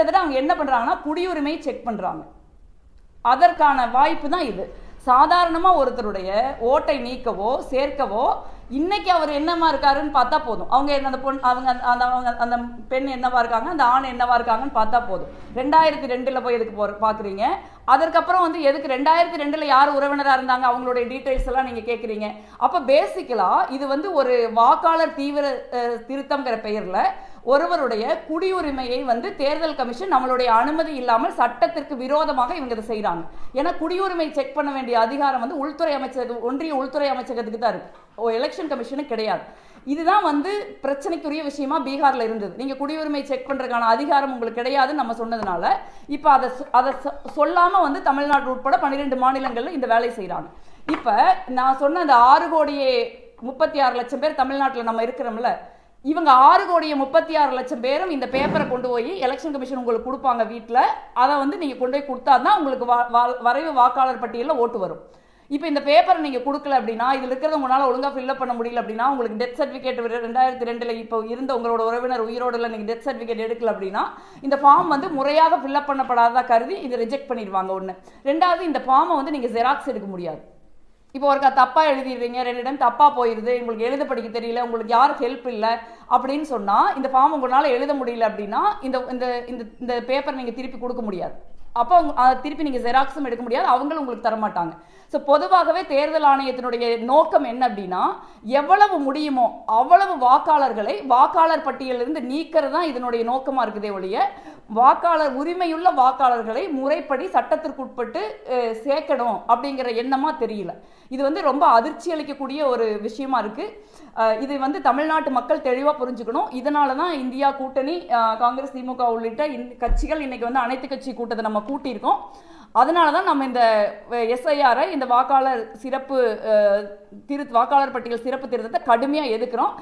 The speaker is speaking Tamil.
கிட்டத்தட்ட அவங்க என்ன பண்ணுறாங்கன்னா குடியுரிமை செக் பண்ணுறாங்க அதற்கான வாய்ப்பு தான் இது. சாதாரணமாக ஒருத்தருடைய ஓட்டை நீக்கவோ சேர்க்கவோ இன்னைக்கு அவர் என்னமா இருக்காருன்னு பார்த்தா போதும். அவங்க என்ன- அந்த பொண் அவங்க அந்த- அந்த அவங்க அந்த பெண் என்னவா இருக்காங்க அந்த ஆண் என்னவா இருக்காங்கன்னு பார்த்தா போதும். ரெண்டாயிரத்தி ரெண்டில் போய் எதுக்கு போ பார்க்குறீங்க அதற்கப்புறம் வந்து எதுக்கு ரெண்டாயிரத்தி ரெண்டில் யார் உறவினராக இருந்தாங்க அவங்களுடைய டீட்டெயில்ஸ் எல்லாம் நீங்கள் கேட்குறீங்க அப்போ பேசிக்கலாக இது வந்து ஒரு வாக்காளர் தீவிர திருத்தங்கிற பெயரில் ஒருவருடைய குடியுரிமையை வந்து தேர்தல் கமிஷன் நம்மளுடைய அனுமதி இல்லாமல் சட்டத்திற்கு விரோதமாக இவங்க இதை செய்கிறாங்க ஏன்னா குடியுரிமை செக் பண்ண வேண்டிய அதிகாரம் வந்து உள்துறை அமைச்சக ஒன்றிய உள்துறை அமைச்சகத்துக்கு தான் இருக்கு. எலெக்ஷன் கமிஷனுக்கு கிடையாது. இதுதான் வந்து பிரச்சனைக்குரிய விஷயமா பீகாரில் இருந்தது. நீங்கள் குடியுரிமை செக் பண்ணுறதுக்கான அதிகாரம் உங்களுக்கு கிடையாதுன்னு நம்ம சொன்னதுனால இப்போ அதை அதை சொல்லாமல் வந்து தமிழ்நாடு உட்பட பன்னிரெண்டு மாநிலங்களில் இந்த வேலை செய்கிறாங்க இப்போ நான் சொன்ன அந்த ஆறு கோடியே முப்பத்தி ஆறு லட்சம் பேர் தமிழ்நாட்டில் நம்ம இருக்கிறோம்ல இவங்க ஆறு கோடியே முப்பத்தி ஆறு லட்சம் பேரும் இந்த பேப்பரை கொண்டு போய் எலெக்ஷன் கமிஷன் உங்களுக்கு கொடுப்பாங்க வீட்டில் அதை வந்து நீங்கள் கொண்டு போய் கொடுத்தா தான் உங்களுக்கு வா- வா- வரைவு வாக்காளர் பட்டியலில் ஓட்டு வரும். இப்போ இந்த பேப்பரை நீங்கள் கொடுக்கல அப்படின்னா இதில் இருக்கிறத உங்களால் ஒழுங்காக ஃபில்அப் பண்ண முடியல அப்படின்னா உங்களுக்கு டெத் சர்டிஃபிகேட் ரெண்டாயிரத்தி ரெண்டில் இப்போ இருந்த உங்களோட உறவினர் உயிரோடு இல்லை நீங்கள் டெத் சர்டிஃபிகேட் எடுக்கல அப்படின்னா இந்த ஃபார்ம் வந்து முறையாக ஃபில்அப் பண்ணப்படாததாக கருதி இதை ரிஜெக்ட் பண்ணிடுவாங்க ஒன்று ரெண்டாவது இந்த ஃபார்மை வந்து நீங்கள் ஜெராக்ஸ் எடுக்க முடியாது. இப்போ ஒருக்கா தப்பாக எழுதிடுறீங்க ரெண்டு டைம் தப்பாக போயிடுது உங்களுக்கு எழுத படிக்க தெரியல உங்களுக்கு யாரும் ஹெல்ப் இல்லை அப்படின்னு சொன்னால் இந்த ஃபார்ம் உங்களால் எழுத முடியல அப்படின்னா இந்த இந்த இந்த இந்த பேப்பர் நீங்கள் திருப்பி கொடுக்க முடியாது. அப்போ அதை திருப்பி நீங்கள் ஜெராக்ஸும் எடுக்க முடியாது அவங்களும் உங்களுக்கு தரமாட்டாங்க. ஸோ பொதுவாகவே தேர்தல் ஆணையத்தினுடைய நோக்கம் என்ன அப்படின்னா எவ்வளவு முடியுமோ அவ்வளவு வாக்காளர்களை வாக்காளர் பட்டியலிருந்து நீக்கிறது தான் இதனுடைய நோக்கமாக இருக்குதே ஒழிய வாக்காளர் உரிமையுள்ள வாக்காளர்களை முறைப்படி சட்டத்திற்குட்பட்டு சேர்க்கணும் அப்படிங்கிற எண்ணமாக தெரியல. இது வந்து ரொம்ப அதிர்ச்சி அளிக்கக்கூடிய ஒரு விஷயமா இருக்குது இது வந்து தமிழ்நாட்டு மக்கள் தெளிவாக புரிஞ்சுக்கணும். இதனால தான் இந்தியா கூட்டணி காங்கிரஸ் திமுக உள்ளிட்ட கட்சிகள் இன்னைக்கு வந்து அனைத்து கட்சி கூட்டத்தை நம்ம கூட்டியிருக்கோம். அதனால தான் நம்ம இந்த எஸ்ஐஆரை இந்த வாக்காளர் சிறப்பு திரு வாக்காளர் பட்டியல் சிறப்பு திருத்தத்தை கடுமையாக எதுக்குறோம்